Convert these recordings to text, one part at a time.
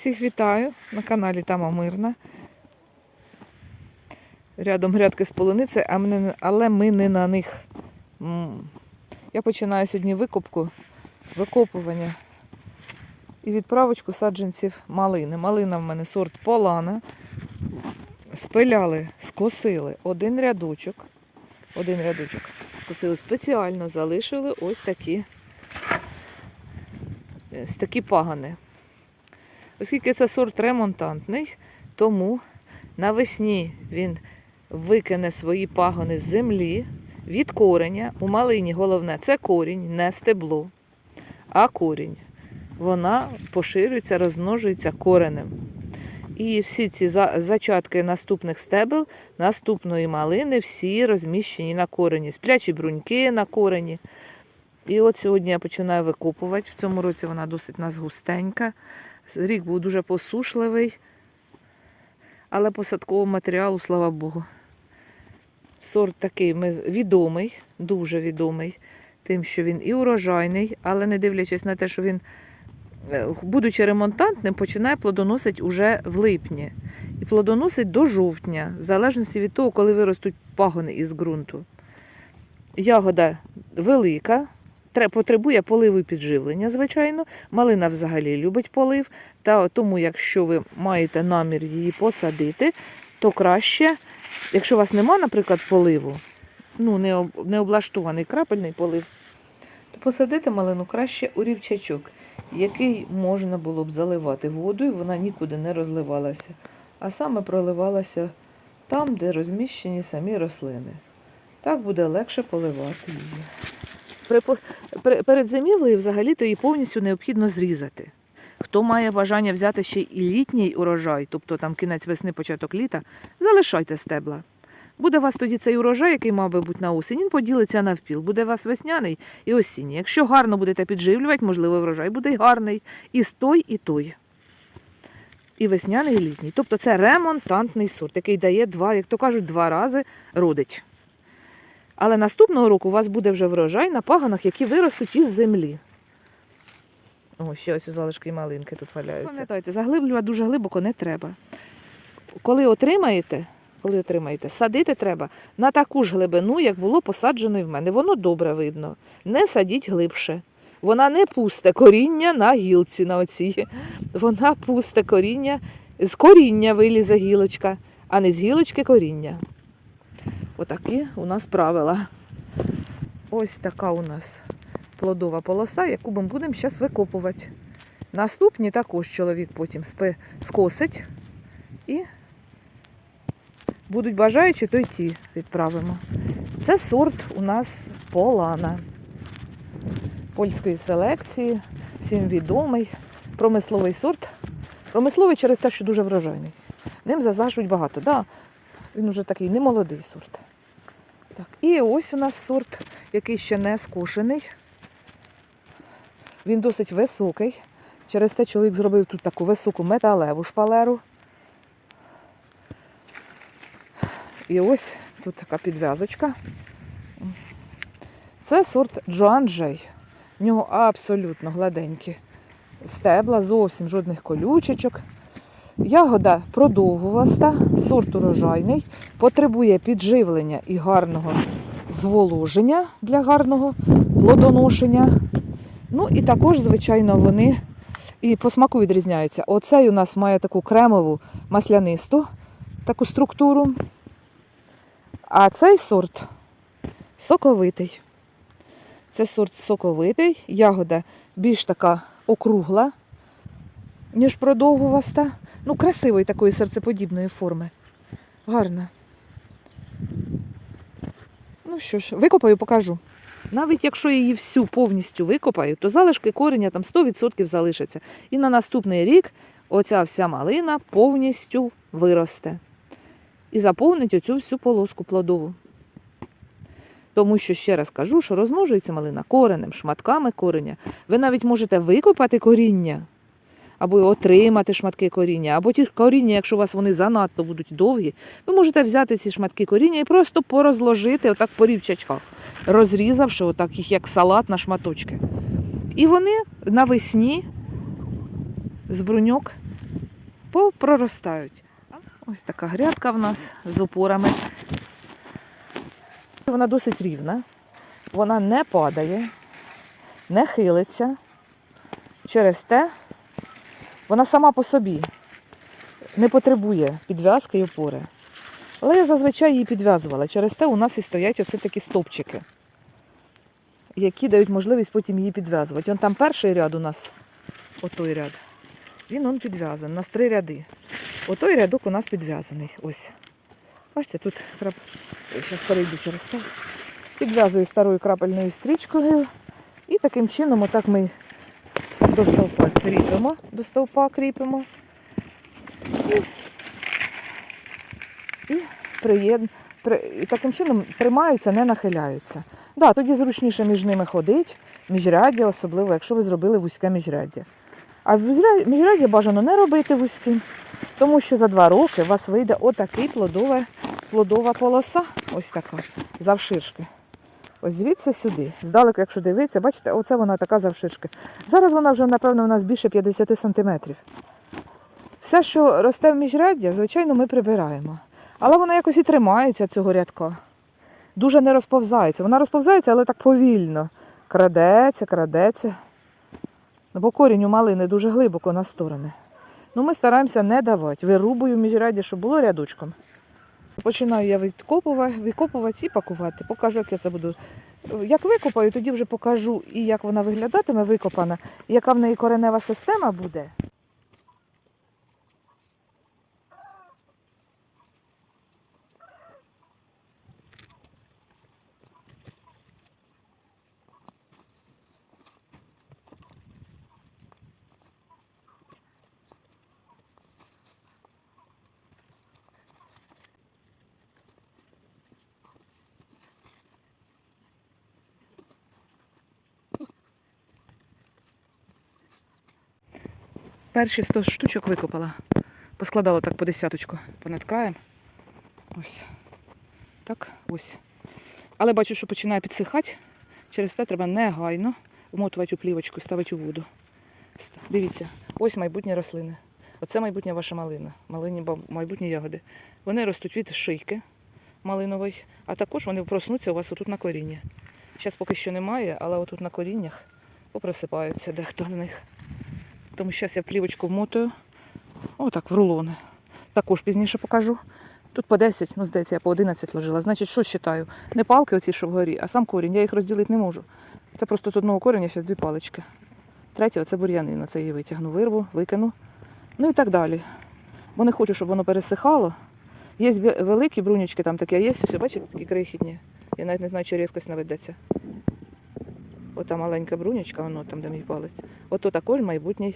Всіх вітаю на каналі Тама Мирна. Рядом грядки з полуниці, але ми не на них. Я починаю сьогодні викопку, викопування і відправочку саджанців малини. Малина в мене сорт Полана. Спиляли, скосили один рядочок. Один рядочок. Скосили спеціально, залишили ось такі, ось такі пагани. Оскільки це сорт ремонтантний, тому навесні він викине свої пагони з землі від кореня. У малині головне це корінь, не стебло, а корінь. Вона поширюється, розмножується коренем. І всі ці зачатки наступних стебел, наступної малини, всі розміщені на корені. Сплячі бруньки на корені. І от сьогодні я починаю викопувати. В цьому році вона досить у нас густенька. Рік був дуже посушливий, але посадкового матеріалу, слава Богу. Сорт такий ми- відомий, дуже відомий, тим, що він і урожайний, але не дивлячись на те, що він, е, будучи ремонтантним, починає плодоносити уже в липні. І плодоносить до жовтня, в залежності від того, коли виростуть пагони із ґрунту. Ягода велика, потребує поливу і підживлення, звичайно. Малина взагалі любить полив, та тому, якщо ви маєте намір її посадити, то краще, якщо у вас нема, наприклад, поливу, ну, не, облаштований крапельний полив, то посадити малину краще у рівчачок, який можна було б заливати водою, вона нікуди не розливалася, а саме проливалася там, де розміщені самі рослини. Так буде легше поливати її. Перед взагалі-то її повністю необхідно зрізати. Хто має бажання взяти ще і літній урожай, тобто там кінець весни, початок літа, залишайте стебла. Буде у вас тоді цей урожай, який мав би бути на осінь, він поділиться навпіл. Буде у вас весняний і осінній. Якщо гарно будете підживлювати, можливо, врожай буде гарний. І з той, і той. І весняний, і літній. Тобто це ремонтантний сорт, який дає два, як то кажуть, два рази родить. Але наступного року у вас буде вже врожай на паганах, які виростуть із землі. О, ще ось залишки і малинки тут валяються. Пам'ятайте, заглиблювати дуже глибоко не треба. Коли отримаєте, коли отримаєте, садити треба на таку ж глибину, як було посаджено і в мене. Воно добре видно. Не садіть глибше. Вона не пусте коріння на гілці на оцій. Вона пусте коріння, з коріння вилізе гілочка, а не з гілочки коріння. Отакі у нас правила. Ось така у нас плодова полоса, яку ми будемо зараз викопувати. Наступні також чоловік потім скосить і будуть бажаючі, то й ті відправимо. Це сорт у нас полана польської селекції, всім відомий, промисловий сорт. Промисловий через те, що дуже врожайний. Ним засаджують багато. Да, він уже такий немолодий сорт. Так, і ось у нас сорт, який ще не скошений. Він досить високий. Через те чоловік зробив тут таку високу металеву шпалеру. І ось тут така підв'язочка. Це сорт Джоан Джей. В нього абсолютно гладенькі стебла, зовсім жодних колючечок. Ягода продовгуваста, сорт урожайний, потребує підживлення і гарного зволоження для гарного плодоношення. Ну і також, звичайно, вони і по смаку відрізняються. Оцей у нас має таку кремову маслянисту таку структуру. А цей сорт соковитий. Це сорт соковитий, ягода більш така округла, ніж продовгуваста. Ну, красивої такої серцеподібної форми. Гарна. Ну що ж, викопаю, покажу. Навіть якщо її всю повністю викопаю, то залишки кореня там 100% залишаться. І на наступний рік оця вся малина повністю виросте. І заповнить оцю всю полоску плодову. Тому що, ще раз кажу, що розмножується малина коренем, шматками кореня. Ви навіть можете викопати коріння, або отримати шматки коріння, або ті коріння, якщо у вас вони занадто будуть довгі, ви можете взяти ці шматки коріння і просто порозложити отак по рівчачках, розрізавши отак їх як салат на шматочки. І вони навесні з бруньок попроростають. Ось така грядка в нас з опорами. Вона досить рівна, вона не падає, не хилиться. Через те вона сама по собі не потребує підв'язки і опори. Але я зазвичай її підв'язувала. Через те у нас і стоять оце такі стовпчики, які дають можливість потім її підв'язувати. Он там перший ряд у нас, отой ряд, він он підв'язаний. У нас три ряди. Отой рядок у нас підв'язаний. Ось. Бачите, тут крап... Зараз перейду через це. Підв'язую старою крапельною стрічкою. І таким чином, отак ми до стовпа кріпимо, до стовпа кріпимо. І, і, приєд... при... таким чином тримаються, не нахиляються. Да, тоді зручніше між ними ходить, міжряддя, особливо, якщо ви зробили вузьке міжряддя. А міжря- міжряддя бажано не робити вузьким, тому що за два роки у вас вийде отакий плодова, плодова полоса, ось така, завширшки. Ось звідси сюди. Здалеку, якщо дивитися, бачите, оце вона така завширшки. Зараз вона вже, напевно, у нас більше 50 сантиметрів. Все, що росте в міжряддя, звичайно, ми прибираємо. Але вона якось і тримається цього рядка. Дуже не розповзається. Вона розповзається, але так повільно. Крадеться, крадеться. Бо корінь у малини дуже глибоко на сторони. Ну, ми стараємося не давати. Вирубую міжряддя, щоб було рядочком. Починаю я відкопувати, викопувати і пакувати. Покажу, як я це буду. Як викопаю, тоді вже покажу і як вона виглядатиме викопана, яка в неї коренева система буде. Перші 100 штучок викопала. Поскладала так по десяточку понад краєм. Ось. Так, ось. Але бачу, що починає підсихати. Через те треба негайно вмотувати у плівочку, ставити у воду. Дивіться, ось майбутні рослини. Оце майбутня ваша малина, малині майбутні ягоди. Вони ростуть від шийки малинової, а також вони проснуться у вас отут на корінні. Зараз поки що немає, але отут на коріннях попросипаються дехто з них. Тому зараз я плівочку вмотую. Отак, в рулони. Також пізніше покажу. Тут по 10, ну здається, я по 11 ложила. Значить, що вважаю? Не палки оці, що вгорі, а сам корінь. Я їх розділити не можу. Це просто з одного кореня зараз дві палички. Третє це бур'янина. Це її витягну, вирву, викину. Ну і так далі. Бо не хочу, щоб воно пересихало. Є великі брунючки там такі, а є ось, бачите, такі крихітні. Я навіть не знаю, чи різкость наведеться. Ота маленька брунячка, воно там, де мій палець. Ото також майбутній,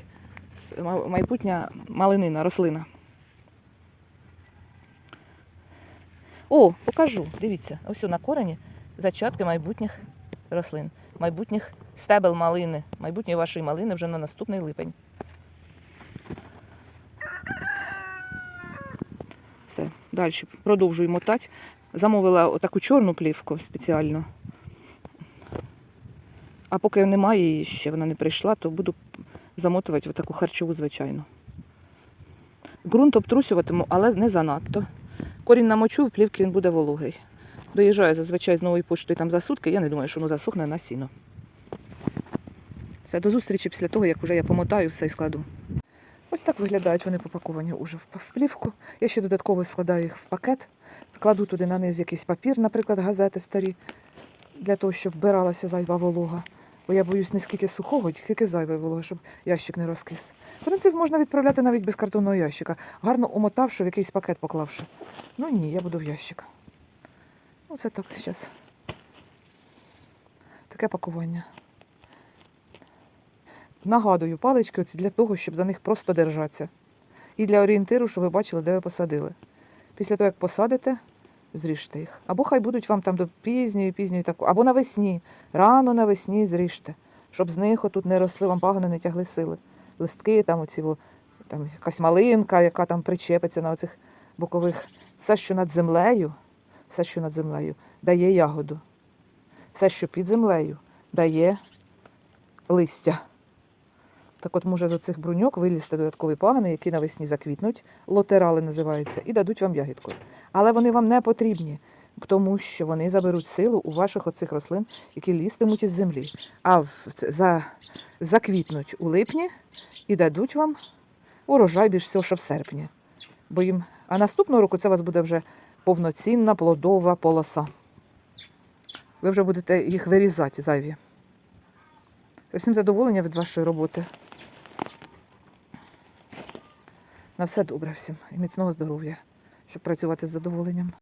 майбутня малинина, рослина. О, покажу. Дивіться, ось на корені зачатки майбутніх рослин, майбутніх стебел малини, майбутньої вашої малини вже на наступний липень. Все, далі продовжую мотати. Замовила отаку чорну плівку спеціально. А поки немає її ще, вона не прийшла, то буду замотувати в таку харчову, звичайну. Ґрунт обтрусюватиму, але не занадто. Корінь намочу, в плівки він буде вологий. Доїжджаю зазвичай з новою почтою там за сутки, я не думаю, що воно засохне на сіно. Все, до зустрічі після того, як вже я помотаю все і складу. Ось так виглядають вони попаковані уже в плівку. Я ще додатково складаю їх в пакет, кладу туди на низ якийсь папір, наприклад, газети старі, для того, щоб вбиралася зайва волога. Бо я боюсь не скільки сухого, тільки зайвої вологи, щоб ящик не розкис. В принципі, можна відправляти навіть без картонного ящика, гарно умотавши в якийсь пакет поклавши. Ну ні, я буду в ящик. Оце так зараз. Таке пакування. Нагадую, палички оці для того, щоб за них просто держатися. І для орієнтиру, щоб ви бачили, де ви посадили. Після того, як посадите, зріжте їх. Або хай будуть вам там до пізньої, пізньої такої, або навесні. Рано навесні зріжте, щоб з них отут не росли, вам пагони не тягли сили. Листки, там оці, там якась малинка, яка там причепиться на оцих бокових. Все, що над землею, все, що над землею, дає ягоду. Все, що під землею, дає листя. Так от може з оцих бруньок вилізти додаткові пагани, які навесні заквітнуть, лотерали називаються, і дадуть вам ягідку. Але вони вам не потрібні, тому що вони заберуть силу у ваших оцих рослин, які лістимуть із землі. А в- за, заквітнуть у липні і дадуть вам урожай більш всього, що в серпні. Бо їм... А наступного року це у вас буде вже повноцінна плодова полоса. Ви вже будете їх вирізати зайві. Всім задоволення від вашої роботи. На все добре всім і міцного здоров'я, щоб працювати з задоволенням.